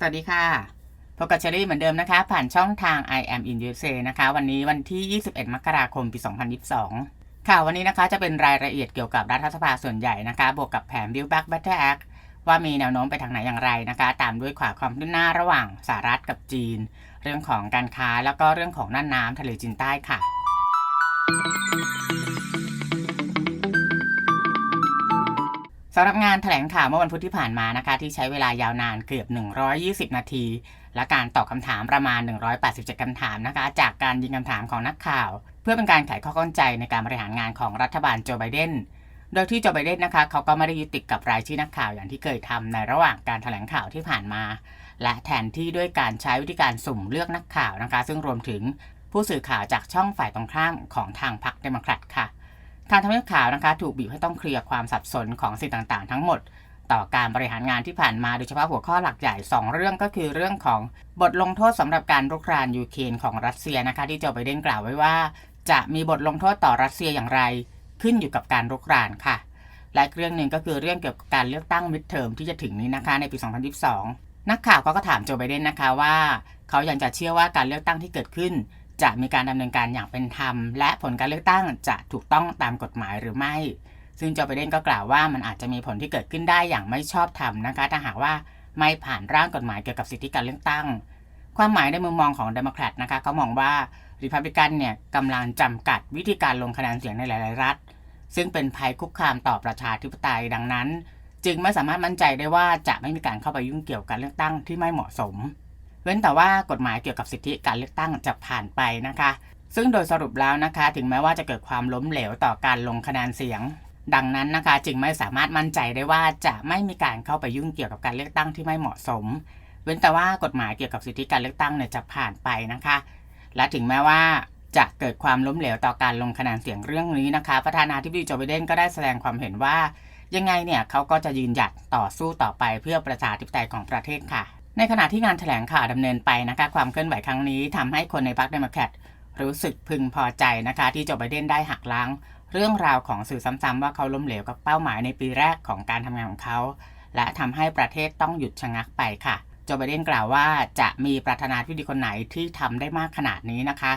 สวัสดีค่ะ พบกับเชอรี่เหมือนเดิมนะคะ ผ่านช่องทาง I am in USA นะคะ วันนี้วันที่ 21 มกราคม ปี 2022 ค่ะวันนี้นะคะจะเป็นรายละเอียดเกี่ยวกับรัฐสภาส่วนใหญ่นะคะ บวกกับแผน Build Back Better Act ว่ามีแนวโน้มไปทางไหนอย่างไรนะคะ ตามด้วยข่าวความคืบหน้าระหว่างสหรัฐกับจีน เรื่องของการค้าแล้วก็เรื่องของน่านน้ำทะเลจีนใต้ค่ะ สำหรับงานแถลงข่าวเมื่อวันพุธที่ผ่านมานะคะ ที่ใช้เวลายาวนานเกือบ 120 นาที และการตอบคำถามประมาณ 187คำถามนะคะ จากการยิงคำถามของนักข่าว เพื่อเป็นการไขข้อข้องใจในการบริหารงานของรัฐบาลโจไบเดนโดยที่โจไบเดนนะคะเขาก็ไม่ได้ยึดติดกับรายชื่อนักข่าวอย่างที่เคยทำในระหว่างการแถลงข่าวที่ผ่านมา และแทนที่ด้วยการใช้วิธีการสุ่มเลือกนักข่าวนะคะ ซึ่งรวมถึงผู้สื่อข่าวจากช่องฝ่ายตรงข้ามของทางพรรคเดโมแครตค่ะ ทางทำให้ข่าวนะคะ ถูกบีบให้ต้องเคลียร์ความสับสนของสิ่งต่างๆ ทั้งหมด ต่อการบริหารงานที่ผ่านมาโดยเฉพาะหัวข้อหลักใหญ่ 2 เรื่องก็คือเรื่องของบทลงโทษสำหรับการรุกรานยูเครนของรัสเซียนะคะ ที่โจไบเดนกล่าวไว้ว่า จะมีบทลงโทษต่อรัสเซียอย่างไร ขึ้นอยู่กับการรุกรานค่ะและเรื่องหนึ่งก็คือเรื่องเกี่ยวกับการเลือกตั้งมิดเทอมที่จะถึงนี้นะคะในปี 2022 นักข่าวก็ถามโจไบเดนนะคะว่า เขายังจะเชื่อว่าการเลือกตั้งที่เกิดขึ้น จะมีการดำเนินการอย่างเป็นธรรม และผลการเลือกตั้งจะถูกต้องตามกฎหมายหรือไม่ ซึ่งโจไบเดนก็กล่าวว่ามันอาจจะมีผลที่เกิดขึ้นได้อย่างไม่ชอบธรรมนะคะถ้าหากว่าไม่ผ่านร่างกฎหมายเกี่ยวกับสิทธิการเลือกตั้ง ความหมายในมุมมองของเดโมแครตนะคะเขามองว่าริพับลิกันเนี่ยกำลังจำกัดวิธีการลงคะแนนเสียงในหลาย ๆ รัฐ ซึ่งเป็นภัยคุกคามต่อประชาธิปไตยดังนั้น จึงไม่สามารถมั่นใจได้ว่าจะไม่มีการเข้าไปยุ่งเกี่ยวกับการเลือกตั้งที่ไม่เหมาะสม เว้นแต่ว่ากฎหมายเกี่ยวกับสิทธิการเลือกตั้งจะผ่านไปนะคะ ซึ่งโดยสรุปแล้วนะคะ ถึงแม้ว่าจะเกิดความล้มเหลวต่อการลงคะแนนเสียง ดังนั้นนะคะ จึงไม่สามารถมั่นใจได้ว่าจะไม่มีการเข้าไปยุ่งเกี่ยวกับการเลือกตั้งที่ไม่เหมาะสม เว้นแต่ว่ากฎหมายเกี่ยวกับสิทธิการเลือกตั้งเนี่ยจะผ่านไปนะคะ และถึงแม้ว่าจะเกิดความล้มเหลวต่อการลงคะแนนเสียงเรื่องนี้นะคะ ประธานาธิบดีโจไบเดนก็ได้แสดงความเห็นว่า ยังไงเนี่ยเขาก็จะยืนหยัดต่อสู้ต่อไปเพื่อประชาธิปไตยของประเทศค่ะ ในขณะที่งานแถลงข่าวดำเนินไปนะคะความเคลื่อนไหวครั้งนี้ทำให้คนในพรรคเดโมแครตรู้สึกพึงพอใจนะคะที่โจไบเดนได้หักล้าง เรื่องราวของสื่อซ้ำๆว่าเขาล้มเหลวกับเป้าหมายในปีแรกของการทำงานของเขา และทำให้ประเทศต้องหยุดชะงักไปค่ะโจไบเดนกล่าวว่าจะมีประธานาธิบดีคนไหนที่ทำได้มากขนาดนี้นะคะ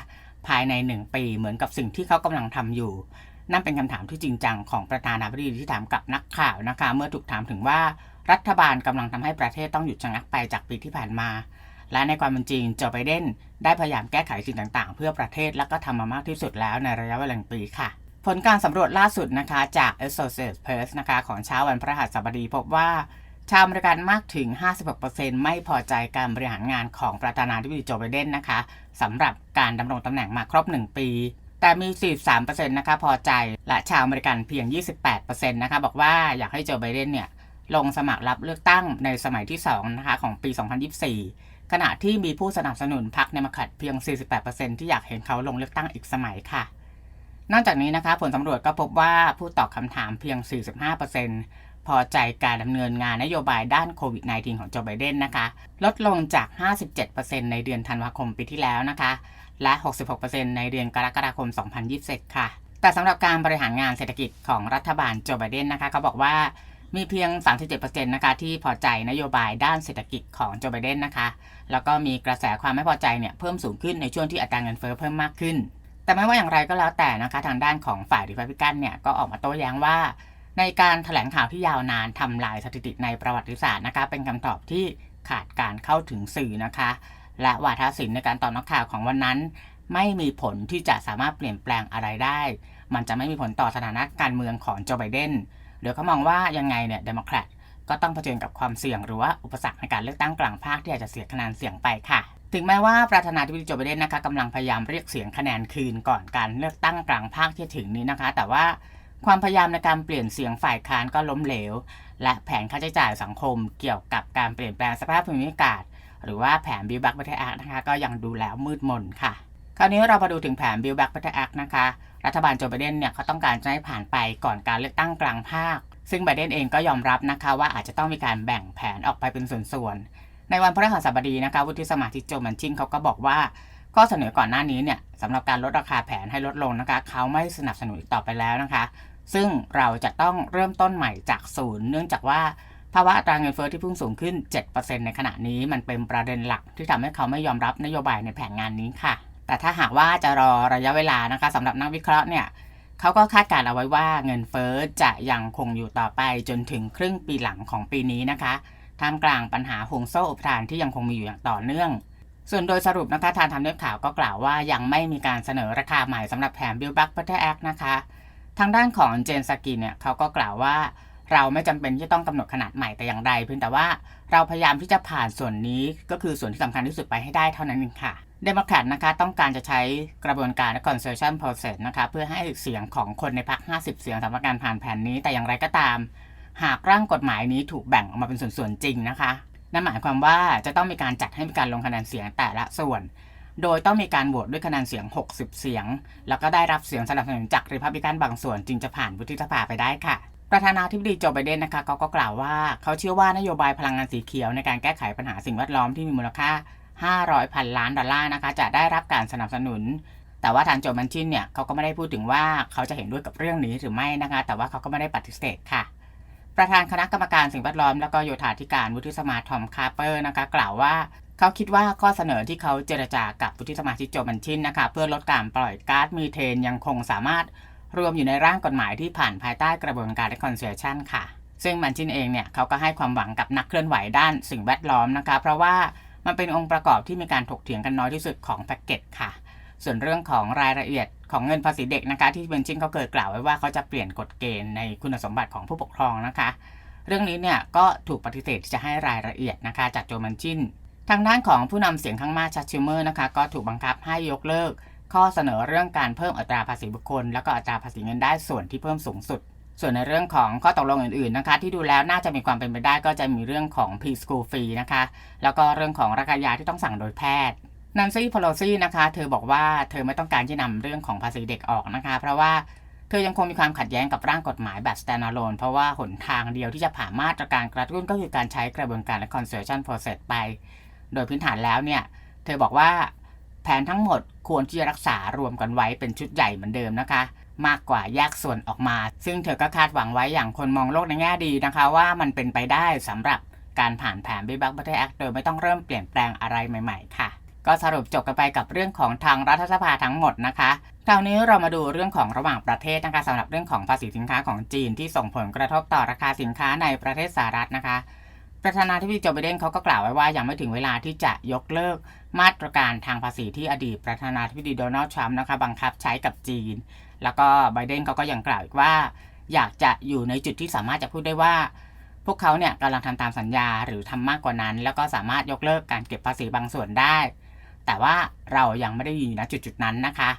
ภายใน1ปีเหมือนกับสิ่งที่เขากำลังทำอยู่ นั่นเป็นคำถามที่จริงจังของประธานาธิบดีที่ถามกับนักข่าวนะคะ เมื่อถูกถามถึงว่า รัฐบาลกำลังทำให้ประเทศต้องหยุดชะงักไปจากปีที่ผ่านมา และในความเป็นจริงโจไบเดนได้พยายามแก้ไขสิ่งต่างๆ เพื่อประเทศและก็ทำมามากที่สุดแล้วในระยะเวลาหนึ่งปีค่ะ ผลการสำรวจล่าสุดนะคะจาก Associated Press นะคะของเช้าวันพฤหัสบดีพบว่าชาวอเมริกันมากถึง 56%ไม่พอใจการบริหารงานของประธานาธิบดีโจไบเดนนะคะสำหรับการดำรงตำแหน่งมาครบ 1 ปี แต่มี 43%นะคะพอใจ และชาวอเมริกันเพียง 28%นะคะบอกว่าอยากให้โจไบเดนเนี่ย ลงสมัครรับเลือกตั้งในสมัยที่ 2 นะคะ ของปี 2024 ขณะที่มีผู้สนับสนุนพรรคเดโมแครตเพียง 48%ที่อยากเห็นเขาลงเลือกตั้งอีกสมัยค่ะ นอกจากนี้นะคะ ผลสำรวจก็พบว่าผู้ตอบคำถามเพียง 45%พอใจการดำเนินงานนโยบายด้านโควิด -19 ของโจไบเดนนะคะ ลดลงจาก 57%ในเดือนธันวาคมปีที่แล้วนะคะ และ 66%ในเดือนกรกฎาคม 2021 ค่ะ แต่สำหรับการบริหารงานเศรษฐกิจของรัฐบาลโจไบเดนนะคะเขาบอกว่า มีเพียง 37%นะคะที่พอใจนโยบายด้านเศรษฐกิจของโจไบเดนนะคะ แล้วก็มีกระแสความไม่พอใจเนี่ยเพิ่มสูงขึ้นในช่วงที่อัตราเงินเฟ้อเพิ่มมากขึ้น แต่ไม่ว่าอย่างไรก็แล้วแต่นะคะทางด้านของฝ่ายริพับลิกันเนี่ยก็ออกมาโต้แย้งว่า ในการถแถลงข่าวที่ยาวนานทำลายสถิติในประวัติศาสตร์นะคะเป็นคำตอบที่ขาดการเข้าถึงสื่อนะคะ และวาทศิลป์ในการตอบนักข่าวของวันนั้น ไม่มีผลที่จะสามารถเปลี่ยนแปลงอะไรได้ มันจะไม่มีผลต่อสถานะการเมืองของโจไบเดน เดี๋ยวเขามองว่ายังไงเนี่ยเดโมแครตก็ต้องเผชิญกับความเสี่ยงหรือว่าอุปสรรคในการเลือกตั้งกลางภาคที่อาจจะเสียคะแนนเสียงไปค่ะถึงแม้ว่าประธานาธิบดีโจไบเดนนะคะกำลังพยายามเรียกเสียงคะแนนคืนก่อนการเลือกตั้งกลางภาคที่ถึงนี้นะคะ แต่ว่าความพยายามในการเปลี่ยนเสียงฝ่ายค้านก็ล้มเหลว และแผนค่าใช้จ่ายสังคมเกี่ยวกับการเปลี่ยนแปลงสภาพภูมิอากาศ หรือว่าแผน Build Back Better Act นะคะก็ยังดูแล้วมืดมนค่ะ คราวนี้เรามาดูถึงแผน Build Back Better Act นะคะ รัฐบาลโจไบเดนเนี่ยเขาต้องการจะให้ผ่านไปก่อนการเลือกตั้งกลางภาค ซึ่งไบเดนเองก็ยอมรับนะคะว่าอาจจะต้องมีการแบ่งแผนออกไปเป็นส่วนๆ ในวันพฤหัสบดีนะคะวุฒิสมาชิกโจมันชินเขาก็บอกว่าข้อเสนอก่อนหน้านี้เนี่ยสำหรับการลดราคาแผนให้ลดลงนะคะ เขาไม่สนับสนุนอีกต่อไปแล้วนะคะ ซึ่งเราจะต้องเริ่มต้นใหม่จากศูนย์เนื่องจากว่าภาวะอัตราเงินเฟ้อที่พุ่งสูงขึ้น 7%ในขณะนี้มันเป็นประเด็นหลักที่ทำให้เขาไม่ยอมรับนโยบายในแผนงานนี้ค่ะ แต่ถ้าหากว่าจะรอระยะเวลานะคะสำหรับนักวิเคราะห์เนี่ยเขาก็คาดการณ์เอาไว้ว่าเงินเฟ้อจะยังคงอยู่ต่อไปจนถึงครึ่งปีหลังของปีนี้นะคะท่ามกลางปัญหาห่วงโซ่อุปทานที่ยังคงมีอยู่อย่างต่อเนื่อง ส่วนโดยสรุปนะคะทางทำเนียบข่าวก็กล่าวว่ายังไม่มีการเสนอราคาใหม่สำหรับแผน Build Back Better Act นะคะ ทางด้านของเจนสกินเนี่ยเขาก็กล่าวว่า เราไม่จำเป็นที่จะต้องกำหนดขนาดใหม่แต่อย่างใดเพียงแต่ว่าเราพยายามที่จะผ่านส่วนนี้ก็คือส่วนที่สำคัญที่สุดไปให้ได้เท่านั้นเองค่ะเดโมแครตนะคะต้องการจะใช้กระบวนการ concession process นะคะเพื่อให้เสียงของคนในพรรค50 เสียงสำหรับการผ่านแผนนี้แต่อย่างไรก็ตาม หากร่างกฎหมายนี้ถูกแบ่งออกมาเป็นส่วนๆจริงนะคะนั่นหมายความว่าจะต้องมีการจัดให้มีการลงคะแนนเสียงแต่ละส่วน โดยต้องมีการโหวตด้วยคะแนนเสียง 60 เสียง แล้วก็ได้รับเสียงสนับสนุนจากริพับลิกันบางส่วนจึงจะผ่านวุฒิสภาไปได้ค่ะ ประธานาธิบดีโจไบเดนนะคะเขาก็กล่าวว่าเขาเชื่อว่านโยบายพลังงานสีเขียวในการแก้ไขปัญหาสิ่งแวดล้อมที่มีมูลค่า 500พันล้านดอลลาร์นะคะ จะได้รับการสนับสนุน แต่ว่าทางโจมันชินเนี่ยเขาก็ไม่ได้พูดถึงว่าเขาจะเห็นด้วยกับเรื่องนี้หรือไม่นะคะ แต่ว่าเขาก็ไม่ได้ปฏิเสธค่ะ ประธานคณะกรรมการสิ่งแวดล้อม และก็โยธาธิการวุฒิสมาทอมคาร์เปอร์นะคะ กล่าวว่าเขาคิดว่าข้อเสนอที่เขาเจรจากับวุฒิสมาชิกโจมันชินนะคะ เพื่อลดการปล่อยก๊าซมีเทนยังคงสามารถ รวมอยู่ในร่างกฎหมายที่ผ่านภายใต้กระบวนการ reconciliation ค่ะ ซึ่งมันชินเองเนี่ยเขาก็ให้ความหวังกับนักเคลื่อนไหวด้านสิ่งแวดล้อมนะคะ เพราะว่ามันเป็นองค์ประกอบที่มีการถกเถียงกันน้อยที่สุดของแพ็กเกจค่ะ ส่วนเรื่องของรายละเอียดของเงินภาษีเด็กนะคะ ที่เบนชินเขาเคยกล่าวไว้ว่าเขาจะเปลี่ยนกฎเกณฑ์ในคุณสมบัติของผู้ปกครองนะคะ เรื่องนี้เนี่ยก็ถูกปฏิเสธที่จะให้รายละเอียดนะคะจากโจมันชินทางด้านของผู้นำเสียงข้างมากชัดชิมเมอร์นะคะ ก็ถูกบังคับให้ยกเลิก ข้อเสนอเรื่องการเพิ่มอัตราภาษีบุคคล แล้วก็อัตราภาษีเงินได้ส่วนที่เพิ่มสูงสุด ส่วนในเรื่องของข้อตกลงอื่นๆนะคะ ที่ดูแล้วน่าจะมีความเป็นไปได้ก็จะมีเรื่องของ pre-school fee นะคะ แล้วก็เรื่องของราคายาที่ต้องสั่งโดยแพทย์นันซี่พ l ลซี่นะคะเธอบอกว่าเธอไม่ต้องการที่นำเรื่องของภาษีเด็กออกนะคะ เพราะว่าเธอยังคงมีความขัดแย้งกับร่างกฎหมายแบบ standalone เพราะว่าหนทางเดียวที่จะผ่านมาตรการกระตุ้นก็คือการใช้กระบวนการและ concession process ไป โดยพื้นฐานแล้วเนี่ย เธอบอกว่า แผนทั้งหมดควรที่จะรักษารวมกันไว้เป็นชุดใหญ่เหมือนเดิมนะคะ มากกว่าแยกส่วนออกมา ซึ่งเธอก็คาดหวังไว้อย่างคนมองโลกในแง่ดีนะคะ ว่ามันเป็นไปได้สำหรับการผ่านแผน Build Back Better Act โดยไม่ต้องเริ่มเปลี่ยนแปลงอะไรใหม่ ๆ ค่ะ ก็สรุปจบกันไปกับเรื่องของทางรัฐสภาทั้งหมดนะคะคราวนี้เรามาดูเรื่องของระหว่างประเทศนะคะสำหรับเรื่องของภาษีสินค้าของจีนที่ส่งผลกระทบต่อราคาสินค้าในประเทศสหรัฐนะคะ ประธานาธิบดีโจไบเดนเขาก็กล่าวไว้ว่ายังไม่ถึงเวลาที่จะยกเลิกมาตรการทางภาษีที่อดีตประธานาธิบดีโดนัลด์ทรัมป์นะคะบังคับใช้กับจีน แล้วก็ไบเดนเขาก็ยังกล่าวอีกว่า อยากจะอยู่ในจุดที่สามารถจะพูดได้ว่า พวกเขาเนี่ยกำลังทำตามสัญญาหรือทำมากกว่านั้น แล้วก็สามารถยกเลิกการเก็บภาษีบางส่วนได้ แต่ว่าเรายังไม่ได้อยู่ณจุดๆนั้นนะคะ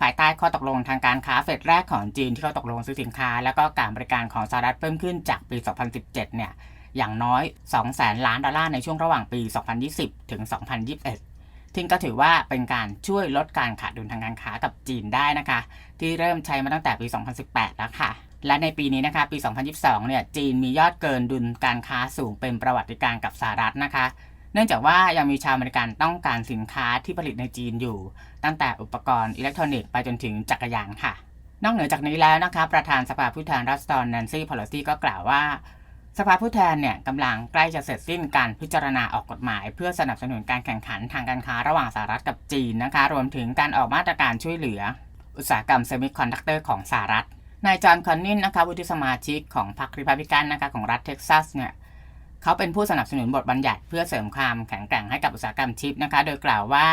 ภายใต้ข้อตกลงทางการค้าเฟสแรกของจีนที่เขาตกลงซื้อสินค้า แล้วก็การบริการของสหรัฐเพิ่มขึ้นจากปี 2017 เนี่ย อย่างน้อย 2 แสนล้านดอลลาร์ในช่วงระหว่างปี 2020 ถึง 2021ทิ้งก็ถือว่าเป็นการช่วยลดการขาดดุลทางการค้ากับจีนได้นะคะ ที่เริ่มใช้มาตั้งแต่ปี 2018 แล้วค่ะ และในปีนี้นะคะ ปี 2022 เนี่ย จีนมียอดเกินดุลการค้าสูงเป็นประวัติการกับสหรัฐนะคะ เนื่องจากว่ายังมีชาวอเมริกันต้องการสินค้าที่ผลิตในจีนอยู่ ตั้งแต่อุปกรณ์อิเล็กทรอนิกส์ไปจนถึงจักรยานค่ะนอกเหนือจากนี้แล้วนะคะประธานสภาผู้แทนราษฎรแนนซี่พ l ลซีก็กล่าวว่า สภาผู้แทนเนี่ยกำลังใกล้จะเสร็จสิ้นการพิจารณาออกกฎหมาย เพื่อสนับสนุนการแข่งขันทางการค้าระหว่างสหรัฐกับจีนนะคะ รวมถึงการออกมาตรการช่วยเหลือ อุตสาหกรรมเซมิคอนดักเตอร์ของสหรัฐ นายจอห์นคอนนินนะคะวุฒิสมาชิกของพรรคริพับลิกันนะคะของรัฐเท็กซัสเนี่ยเขาเป็นผู้สนับสนุนบทบัญญัติเพื่อเสริมความแข็งแกร่งให้กับอุตสาหกรรมชิปนะคะ โดยกล่าวว่า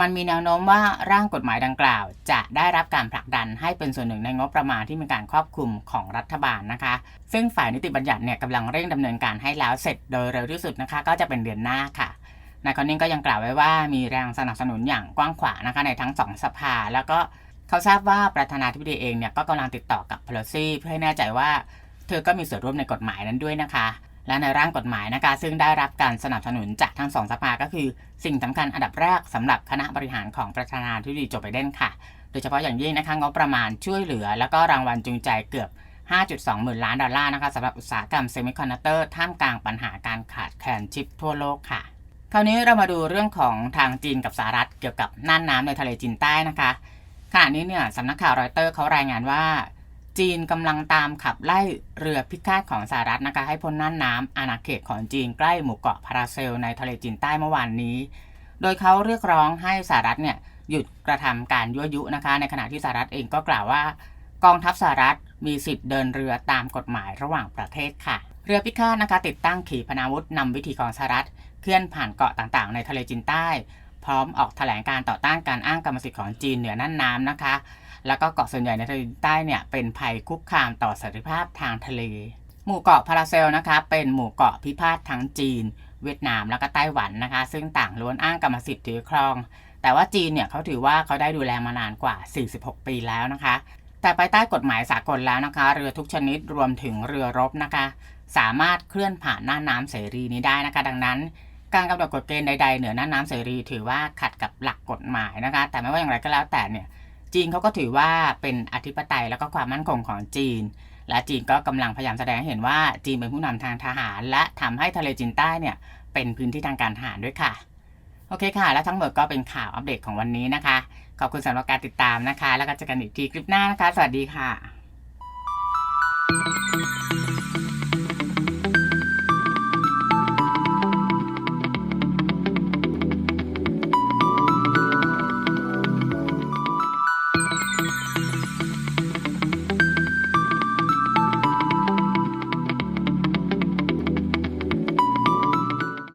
มันมีแนวโน้มว่าร่างกฎหมายดังกล่าว จะได้รับการผลักดันให้เป็นส่วนหนึ่งในงบประมาณที่มีการครอบคลุมของรัฐบาลนะคะ ซึ่งฝ่ายนิติบัญญัติเนี่ยกำลังเร่งดำเนินการให้แล้วเสร็จโดยเร็วที่สุดนะคะ ก็จะเป็นเดือนหน้าค่ะนายคอนนินก็ยังกล่าวไว้ว่ามีแรงสนับสนุนอย่างกว้างขวางนะคะในทั้งสองสภา แล้วก็เขาทราบว่าประธานาธิบดีเองเนี่ยก็กำลังติดต่อกับเพโลซี่เพื่อให้แน่ใจว่า เธอก็มีส่วนร่วมในกฎหมายนั้นด้วยนะคะ และในร่างกฎหมายนะคะซึ่งได้รับการสนับสนุนจากทั้งสองสภาก็คือ สิ่งสำคัญอันดับแรกสำหรับคณะบริหารของประธานาธิบดีโจไบเดนค่ะ โดยเฉพาะอย่างยิ่งนะคะงบประมาณช่วยเหลือ แล้วก็รางวัลจูงใจเกือบ 5.2 หมื่นล้านดอลลาร์นะคะสำหรับอุตสาหกรรมเซมิคอนดักเตอร์ท่ามกลางปัญหาการขาดแคลนชิปทั่วโลกค่ะ คราวนี้เรามาดูเรื่องของทางจีนกับสหรัฐเกี่ยวกับน่านน้ำในทะเลจีนใต้นะคะขณะนี้เนี่ยสำนักข่าวรอยเตอร์เขารายงานว่า จีนกำลังตามขับไล่เรือพิฆาตของสหรัฐนะคะ ให้พ้นน่านน้ำอาณาเขตของจีนใกล้หมู่เกาะพาราเซลในทะเลจีนใต้เมื่อวานนี้ โดยเขาเรียกร้องให้สหรัฐเนี่ยหยุดกระทำการยั่วยุนะคะ ในขณะที่สหรัฐเองก็กล่าวว่า กองทัพสหรัฐมีสิทธิ์เดินเรือตามกฎหมายระหว่างประเทศค่ะ เรือพิฆาตนะคะติดตั้งขีปนาวุธนำวิธีของสหรัฐเคลื่อนผ่านเกาะต่างๆ ในทะเลจีนใต้ พร้อมออกแถลงการต่อต้านการอ้างกรรมสิทธิ์ของจีนเหนือน่านน้ำนะคะ แล้วก็เกาะส่วนใหญ่ในทะเลใต้เนี่ยเป็นภัยคุกคามต่อสันติภาพทางทะเล หมู่เกาะพาราเซลนะคะเป็นหมู่เกาะพิพาททั้งจีน เวียดนามแล้วก็ไต้หวันนะคะ ซึ่งต่างล้วนอ้างกรรมสิทธิ์ถือครอง แต่ว่าจีนเนี่ยเขาถือว่าเขาได้ดูแลมานานกว่า 46 ปีแล้วนะคะ แต่ภายใต้กฎหมายสากลแล้วนะคะ เรือทุกชนิดรวมถึงเรือรบนะคะ สามารถเคลื่อนผ่านน่านน้ำเสรีนี้ได้นะคะ ดังนั้นการกำหนดกฎเกณฑ์ใดๆเหนือน่านน้ำเสรีถือว่าขัดกับหลักกฎหมายนะคะ แต่ไม่ว่าอย่างไรก็แล้วแต่เนี่ย จีนเขาก็ถือว่าเป็นอธิปไตยแล้วก็ความมั่นคงของจีน และจีนก็กำลังพยายามแสดงให้เห็นว่าจีนเป็นผู้นำทางทหาร และทำให้ทะเลจีนใต้เนี่ยเป็นพื้นที่ทางการทหารด้วยค่ะ โอเคค่ะ และทั้งหมดก็เป็นข่าวอัปเดตของวันนี้นะคะ ขอบคุณสำหรับการติดตามนะคะ แล้วก็เจอกันอีกทีคลิปหน้านะคะ สวัสดีค่ะ